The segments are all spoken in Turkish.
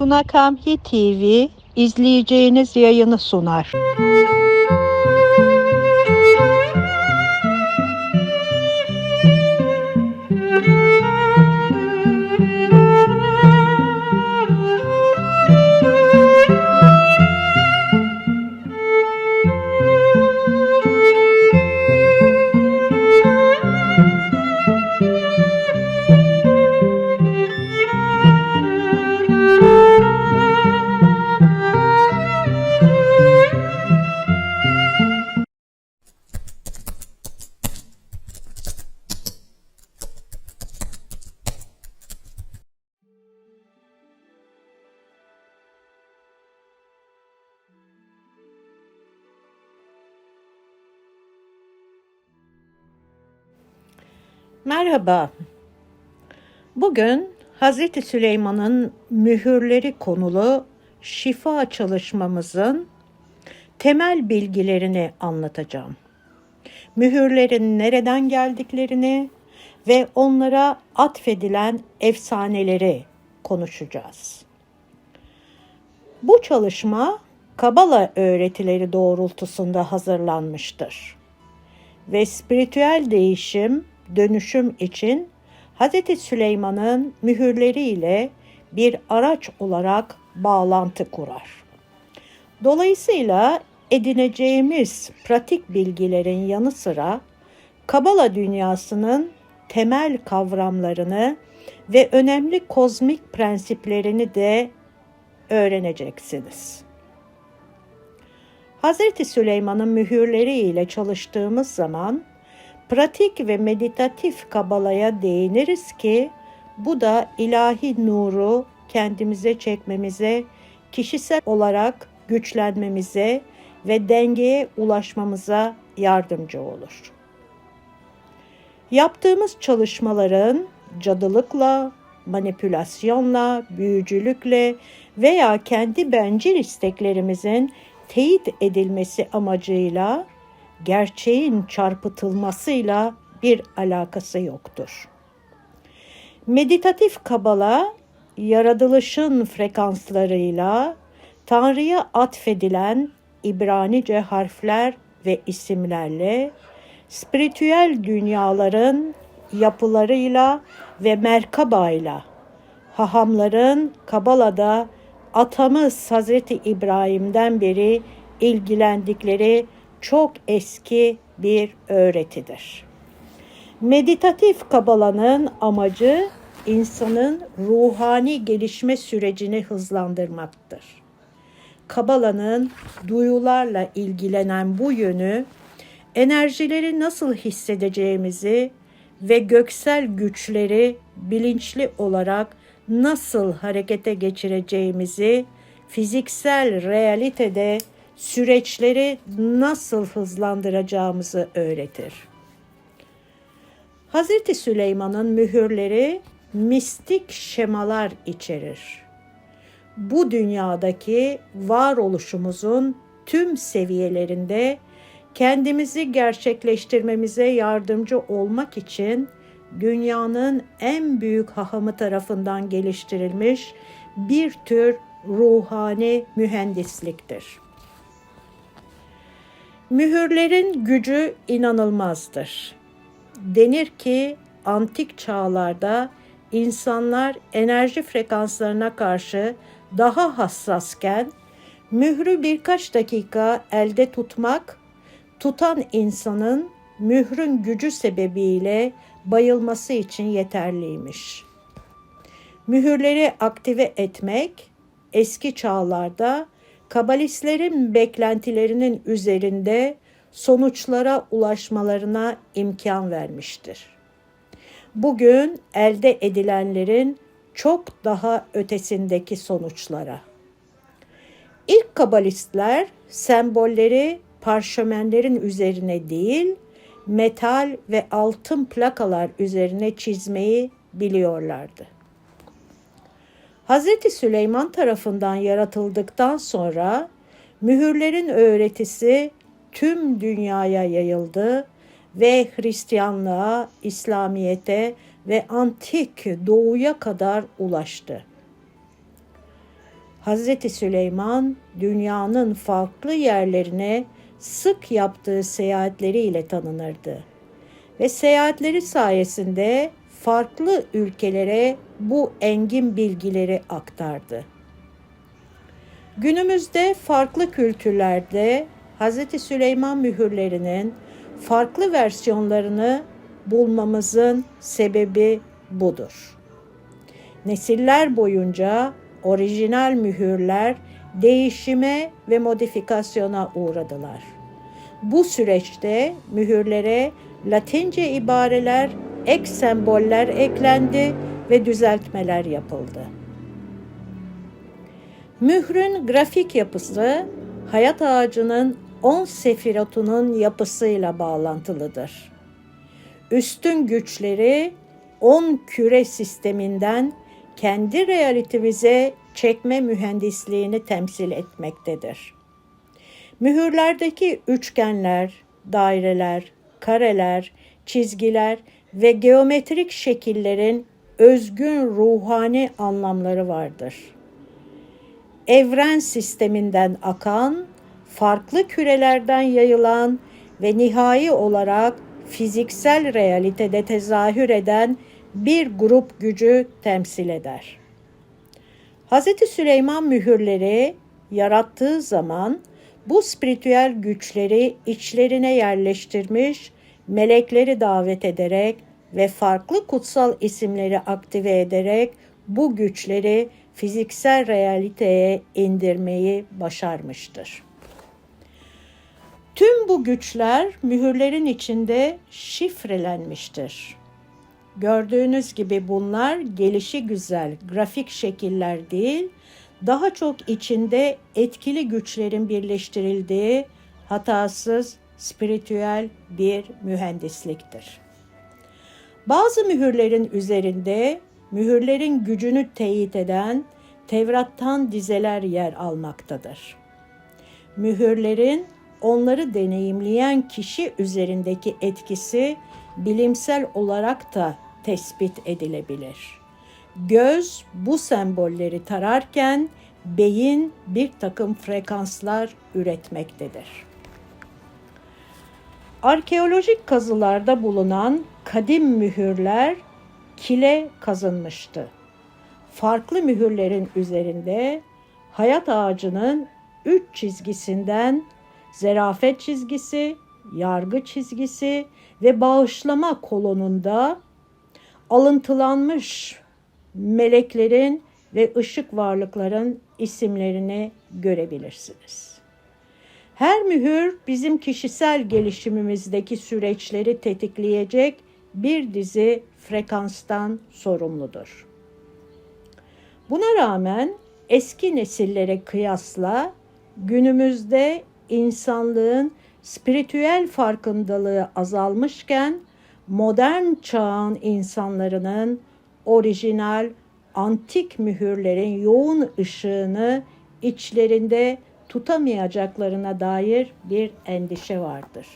Tunakamhi TV izleyeceğiniz yayını sunar. Merhaba. Bugün Hazreti Süleyman'ın mühürleri konulu şifa çalışmamızın temel bilgilerini anlatacağım. Mühürlerin nereden geldiklerini ve onlara atfedilen efsaneleri konuşacağız. Bu çalışma Kabala öğretileri doğrultusunda hazırlanmıştır ve spiritüel değişim, dönüşüm için Hz. Süleyman'ın mühürleriyle bir araç olarak bağlantı kurar. Dolayısıyla edineceğimiz pratik bilgilerin yanı sıra Kabala dünyasının temel kavramlarını ve önemli kozmik prensiplerini de öğreneceksiniz. Hz. Süleyman'ın mühürleri ile çalıştığımız zaman pratik ve meditatif kabalaya değiniriz ki bu da ilahi nuru kendimize çekmemize, kişisel olarak güçlenmemize ve dengeye ulaşmamıza yardımcı olur. Yaptığımız çalışmaların cadılıkla, manipülasyonla, büyücülükle veya kendi bencil isteklerimizin teyit edilmesi amacıyla gerçeğin çarpıtılmasıyla bir alakası yoktur. Meditatif kabala yaratılışın frekanslarıyla Tanrı'ya atfedilen İbranice harfler ve isimlerle spiritüel dünyaların yapılarıyla ve merkabayla hahamların Kabala'da atamız Hazreti İbrahim'den beri ilgilendikleri çok eski bir öğretidir. Meditatif kabalanın amacı insanın ruhani gelişme sürecini hızlandırmaktır. Kabalanın duyularla ilgilenen bu yönü enerjileri nasıl hissedeceğimizi ve göksel güçleri bilinçli olarak nasıl harekete geçireceğimizi fiziksel realitede süreçleri nasıl hızlandıracağımızı öğretir. Hazreti Süleyman'ın mühürleri mistik şemalar içerir. Bu dünyadaki varoluşumuzun tüm seviyelerinde kendimizi gerçekleştirmemize yardımcı olmak için dünyanın en büyük hahamı tarafından geliştirilmiş bir tür ruhani mühendisliktir. Mühürlerin gücü inanılmazdır. Denir ki antik çağlarda insanlar enerji frekanslarına karşı daha hassasken mührü birkaç dakika elde tutmak tutan insanın mührün gücü sebebiyle bayılması için yeterliymiş. Mühürleri aktive etmek eski çağlarda kabalistlerin beklentilerinin üzerinde sonuçlara ulaşmalarına imkan vermiştir. Bugün elde edilenlerin çok daha ötesindeki sonuçlara. İlk kabalistler sembolleri parşömenlerin üzerine değil, metal ve altın plakalar üzerine çizmeyi biliyorlardı. Hz. Süleyman tarafından yaratıldıktan sonra mühürlerin öğretisi tüm dünyaya yayıldı ve Hristiyanlığa, İslamiyete ve antik doğuya kadar ulaştı. Hazreti Süleyman dünyanın farklı yerlerine sık yaptığı seyahatleriyle tanınırdı. Ve seyahatleri sayesinde farklı ülkelere bu engin bilgileri aktardı. Günümüzde farklı kültürlerde Hz. Süleyman mühürlerinin farklı versiyonlarını bulmamızın sebebi budur. Nesiller boyunca orijinal mühürler değişime ve modifikasyona uğradılar. Bu süreçte mühürlere Latince ibareler, ek semboller eklendi ve düzeltmeler yapıldı. Mührün grafik yapısı hayat ağacının 10 sefirotunun yapısıyla bağlantılıdır. Üstün güçleri 10 küre sisteminden kendi realitemize çekme mühendisliğini temsil etmektedir. Mühürlerdeki üçgenler, daireler, kareler, çizgiler ve geometrik şekillerin özgün ruhani anlamları vardır. Evren sisteminden akan, farklı kürelerden yayılan ve nihai olarak fiziksel realitede tezahür eden bir grup gücü temsil eder. Hz. Süleyman mühürleri yarattığı zaman bu spiritüel güçleri içlerine yerleştirmiş, melekleri davet ederek ve farklı kutsal isimleri aktive ederek bu güçleri fiziksel realiteye indirmeyi başarmıştır. Tüm bu güçler mühürlerin içinde şifrelenmiştir. Gördüğünüz gibi bunlar gelişi güzel grafik şekiller değil, daha çok içinde etkili güçlerin birleştirildiği hatasız spiritüel bir mühendisliktir. Bazı mühürlerin üzerinde mühürlerin gücünü teyit eden Tevrat'tan dizeler yer almaktadır. Mühürlerin onları deneyimleyen kişi üzerindeki etkisi bilimsel olarak da tespit edilebilir. Göz bu sembolleri tararken beyin bir takım frekanslar üretmektedir. Arkeolojik kazılarda bulunan kadim mühürler kile kazınmıştı. Farklı mühürlerin üzerinde hayat ağacının üç çizgisinden zerafet çizgisi, yargı çizgisi ve bağışlama kolonunda alıntılanmış meleklerin ve ışık varlıkların isimlerini görebilirsiniz. Her mühür bizim kişisel gelişimimizdeki süreçleri tetikleyecek bir dizi frekanstan sorumludur. Buna rağmen eski nesillere kıyasla günümüzde insanlığın spiritüel farkındalığı azalmışken modern çağın insanlarının orijinal antik mühürlerin yoğun ışığını içlerinde tutamayacaklarına dair bir endişe vardır.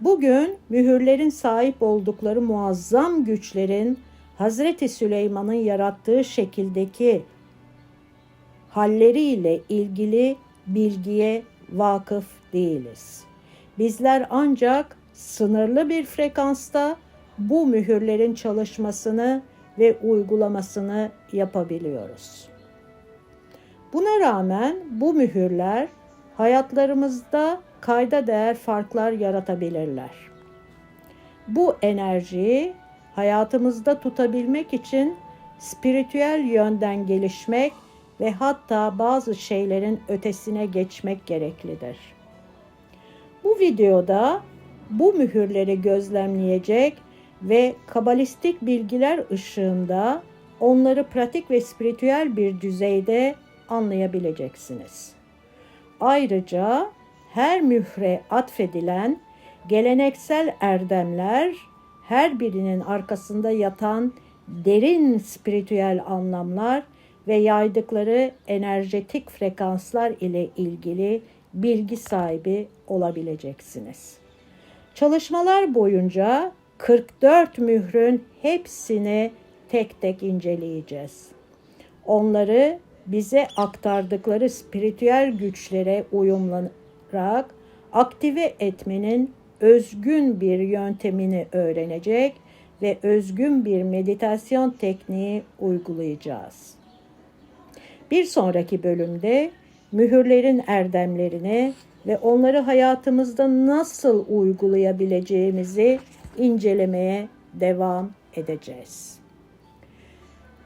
Bugün mühürlerin sahip oldukları muazzam güçlerin Hazreti Süleyman'ın yarattığı şekildeki halleriyle ilgili bilgiye vakıf değiliz. Bizler ancak sınırlı bir frekansta bu mühürlerin çalışmasını ve uygulamasını yapabiliyoruz. Buna rağmen bu mühürler hayatlarımızda kayda değer farklar yaratabilirler. Bu enerjiyi hayatımızda tutabilmek için spiritüel yönden gelişmek ve hatta bazı şeylerin ötesine geçmek gereklidir. Bu videoda bu mühürleri gözlemleyecek ve kabalistik bilgiler ışığında onları pratik ve spiritüel bir düzeyde anlayabileceksiniz. Ayrıca her mühre atfedilen geleneksel erdemler her birinin arkasında yatan derin spiritüel anlamlar ve yaydıkları enerjetik frekanslar ile ilgili bilgi sahibi olabileceksiniz. Çalışmalar boyunca 44 mührün hepsini tek tek inceleyeceğiz. Onları bize aktardıkları spiritüel güçlere uyumlanarak aktive etmenin özgün bir yöntemini öğrenecek ve özgün bir meditasyon tekniği uygulayacağız. Bir sonraki bölümde mühürlerin erdemlerini ve onları hayatımızda nasıl uygulayabileceğimizi incelemeye devam edeceğiz.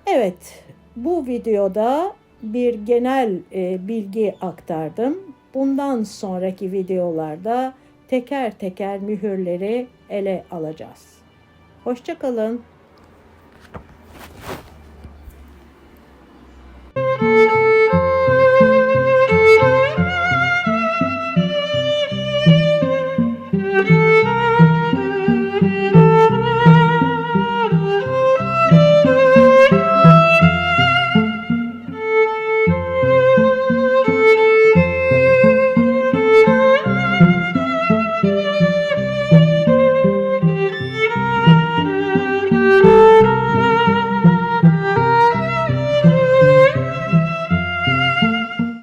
Evet, bu videoda bir genel e, bilgi aktardım. Bundan sonraki videolarda teker teker mühürleri ele alacağız. Hoşçakalın.